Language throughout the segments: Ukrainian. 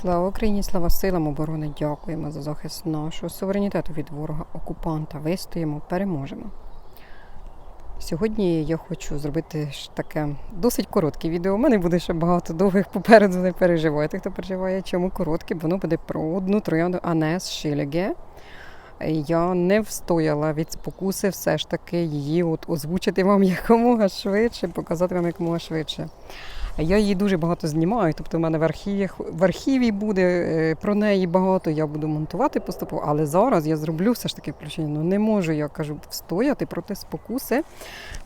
Слава Україні, слава силам оборони! Дякуємо за захист нашого суверенітету від ворога окупанта. Вистоїмо, переможемо. Сьогодні я хочу зробити таке досить коротке відео. У мене буде ще багато довгих попереду, не переживайте, хто переживає, чому коротке, воно буде про одну троянду Анес Шілеге. Я не встояла від спокуси все ж таки її от озвучити вам якомога швидше, показати вам якомога швидше. Я її дуже багато знімаю, тобто в мене в архіві, в архіві буде е, про неї багато, я буду монтувати поступово, але зараз я зроблю все ж таки включення. Ну не можу, я кажу, встояти проти спокуси,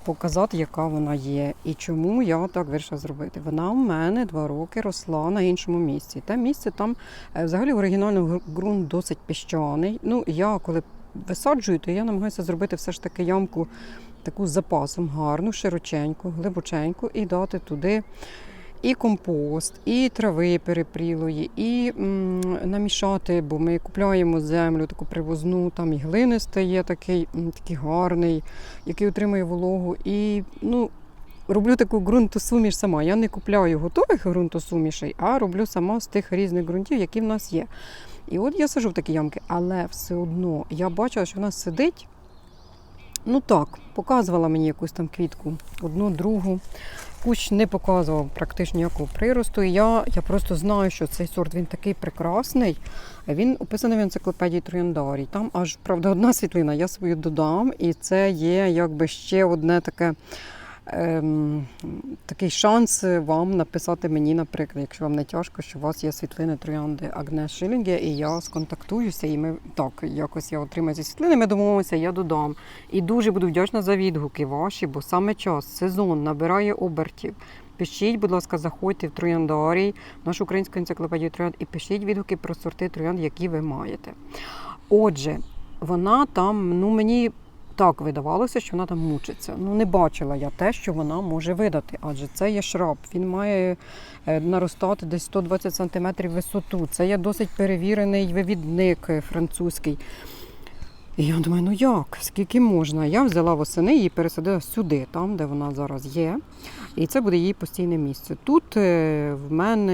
показати, яка вона є і чому я так вирішила зробити. Вона у мене два роки росла на іншому місці. Те місце там е, взагалі оригінально ґрунт досить піщаний. Ну, я коли висаджую, то я намагаюся зробити все ж таки ямку таку запасом гарну, широченьку, глибоченьку, і дати туди і компост, і трави перепрілої, і м, намішати, бо ми купляємо землю таку привозну, там і глини стає такий, такий гарний, який отримує вологу. І ну, роблю таку ґрунтосуміш сама. Я не купляю готових ґрунтосумішей, а роблю сама з тих різних ґрунтів, які в нас є. І от я сижу в такі ямки, але все одно я бачила, що вона сидить. Ну так, показувала мені якусь там квітку, одну, другу. Кущ не показував практично ніякого приросту. І я, я просто знаю, що цей сорт він такий прекрасний. Він описаний в енциклопедії Трояндарій. Там аж правда одна світлина, я свою додам, і це є якби ще одне таке. Ем, такий шанс вам написати мені, наприклад, якщо вам не тяжко, що у вас є світлини троянди Агнес Шилінге, і я сконтактуюся, і ми так якось я отримаю ці світлини, ми домовимося, я додам. І дуже буду вдячна за відгуки ваші, бо саме час, сезон набирає обертів. Пишіть, будь ласка, заходьте в трояндарій, нашу українську енциклопедію троянд, і пишіть відгуки про сорти троянд, які ви маєте. Отже, вона там, ну мені так видавалося, що вона там мучиться. Ну не бачила я те, що вона може видати, адже це є шраб. Він має е, наростати десь 120 см висоту. Це є досить перевірений вивідник е, французький. І я думаю, ну як, скільки можна? Я взяла восени і пересадила сюди, там, де вона зараз є. І це буде її постійне місце. Тут е, в мене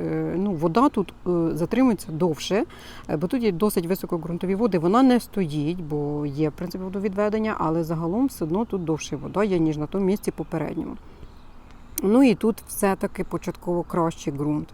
е, ну, вода тут е, затримується довше, бо тут є досить високоґрунтові води. Вона не стоїть, бо є в принципі водовідведення, але загалом все одно тут довше вода є, ніж на тому місці попередньому. Ну і тут все-таки початково кращий ґрунт.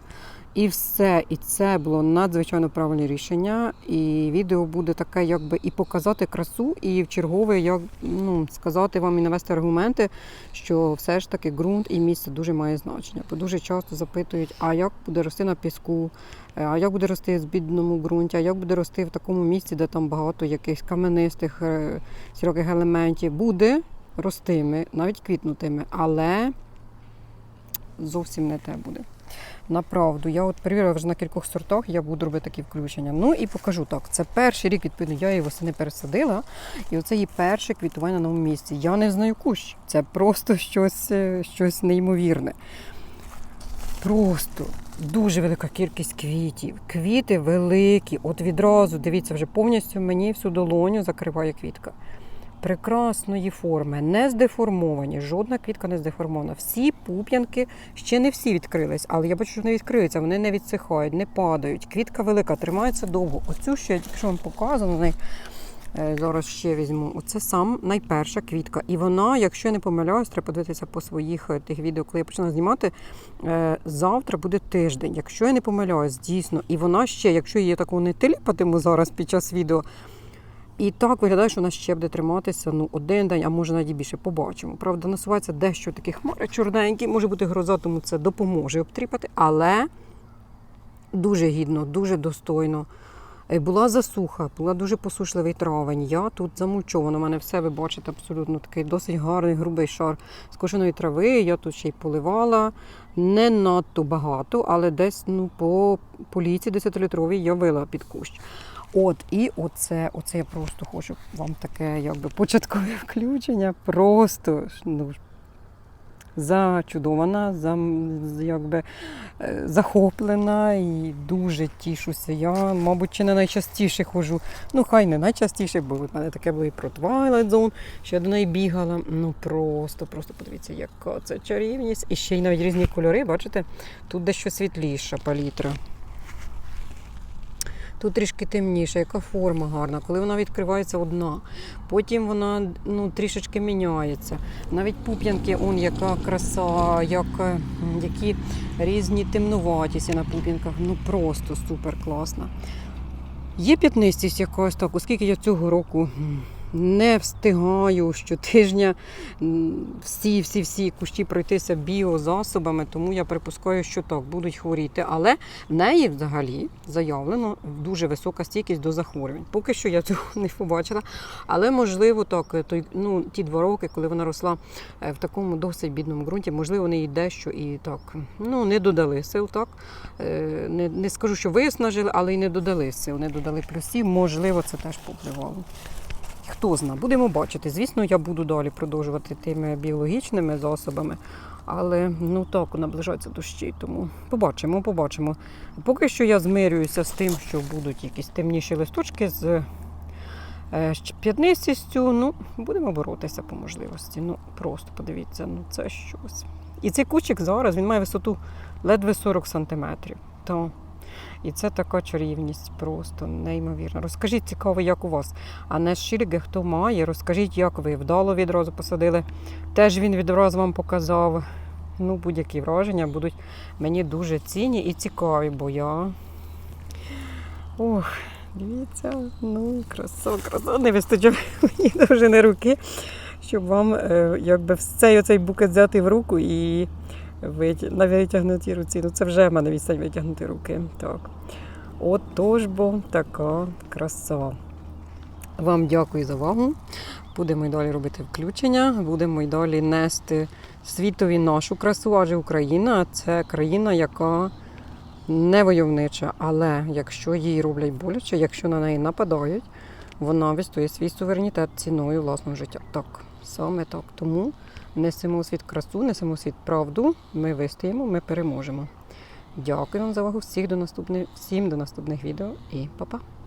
І все, і це було надзвичайно правильне рішення. І відео буде таке, якби і показати красу, і в чергове, як ну сказати вам і навести аргументи, що все ж таки ґрунт і місце дуже має значення. Бо дуже часто запитують, а як буде рости на піску, Е, а як буде рости в збідному ґрунті, а як буде рости в такому місці, де там багато якихось каменистих е, сіроких елементів. Буде ростими, навіть квітнутими, але зовсім не те буде. Направду, я от перевірила вже на кількох сортах, я буду робити такі включення. Ну і покажу так. Це перший рік, відповідно, я її восени пересадила, і оце її перше квітування на новому місці. Я не знаю кущ. Це просто щось, е, щось неймовірне. Просто дуже велика кількість квітів. Квіти великі. От відразу, дивіться, вже повністю мені всю долоню закриває квітка. Прекрасної форми, не здеформовані, жодна квітка не здеформована. Всі пуп'янки ще не всі відкрились, але я бачу, що вони відкриються, вони не відсихають, не падають. Квітка велика, тримається довго. Оцю ще я тільки що вам показано, Е, Зараз ще візьму. Оце сам найперша квітка. І вона, якщо я не помиляюсь, треба подивитися по своїх е, тих відео, коли я почала знімати. е, Завтра буде тиждень. Якщо я не помиляюсь, дійсно. І вона ще, якщо її такого не теліпатиму зараз під час відео. І так виглядає, що вона ще буде триматися ну, один день, а може навіть більше побачимо. Правда, насувається дещо такі хмари чорненькі, може бути гроза, тому це допоможе обтріпати, але дуже гідно, дуже достойно. Е, Була засуха, була дуже посушливий травень. Я тут замульчована. У мене все, ви бачите, абсолютно такий досить гарний грубий шар скошеної трави. Я тут ще й поливала. Не надто багато, але десь ну, по поліці 10-літровій я вила під кущ. От, і оце, оце я просто хочу вам таке якби початкове включення. Просто ну, зачудована, за, якби, е, захоплена і дуже тішуся. Я, мабуть, чи не найчастіше ходжу. Ну, хай не найчастіше, бо в мене таке було і про Twilight Zone, що до неї бігала. Ну просто, просто подивіться, яка це чарівність. І ще й навіть різні кольори, бачите? Тут дещо світліша палітра. Тут трішки темніше, яка форма гарна, коли вона відкривається одна. Потім вона ну, трішечки міняється. Навіть пуп'янки, он яка краса, як, е, які різні темноватісі на пуп'янках. Ну просто супер класно. Є п'ятнистість якась так, оскільки я цього року не встигаю щотижня всі, всі, всі кущі пройтися біозасобами, тому я припускаю, що так, будуть хворіти. Але в неї взагалі заявлено дуже висока стійкість до захворювань. Поки що я цього не побачила. Але можливо, так, той, ну, ті два роки, коли вона росла е, в такому досить бідному ґрунті, можливо, вони їй дещо і так ну, не додали сил. так. Е, Не, не скажу, що виснажили, але й не додали сил, не додали плюсів. Можливо, це теж повпливало. Хто зна, будемо бачити. Звісно, я буду далі продовжувати тими біологічними засобами, але ну так наближаються дощі, тому побачимо, побачимо. Поки що я змирююся з тим, що будуть якісь темніші листочки з е, п'ятнистістю. Ну, будемо боротися по можливості. Ну, просто подивіться, ну це щось. І цей кущик зараз він має висоту ледве 40 сантиметрів. І це така чарівність просто неймовірна. Розкажіть цікаво, як у вас. А не Шірге, хто має, розкажіть, як ви вдало відразу посадили. Теж він відразу вам показав. Ну, будь-які враження будуть мені дуже цінні і цікаві, бо я. Ох, дивіться, ну, краса, краса. Не вистачає мені довжини руки, щоб вам е, якби цей оцей букет взяти в руку і. На витягнутій руці. Ну, це вже в мене відстань витягнути руки. Так. От тож бо така краса. Вам дякую за увагу. Будемо й далі робити включення, будемо й далі нести світові нашу красу, адже Україна це країна, яка не войовнича, але якщо їй роблять боляче, якщо на неї нападають, вона відстоює свій суверенітет ціною власного життя. Так, саме так. Тому несемо у світ красу, несемо у світ правду. Ми вистоїмо, ми переможемо. Дякую вам за увагу. Всіх до наступних, всім до наступних відео і па-па!